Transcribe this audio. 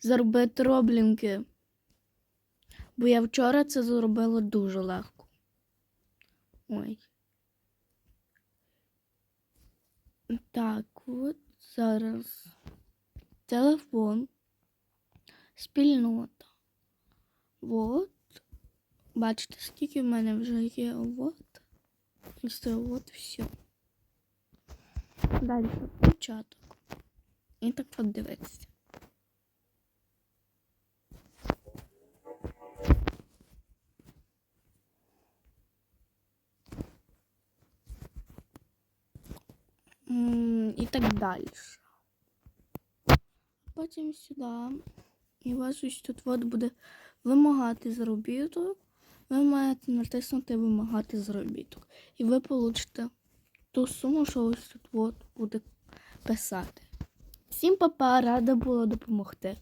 заробити роблінки. Бо я вчора це зробила дуже легко. Ой. Так, от зараз. Телефон. Спільнота. От. Бачите, скільки в мене вже є. От. І все, от все. Далі початок. І так от дивитися. І так далі. Потім сюди. І у вас ось тут от буде вимагати заробіток. Ви маєте натиснути вимагати заробіток. І ви получите ту суму, що ось тут от буде писати. Всім папа, рада була допомогти.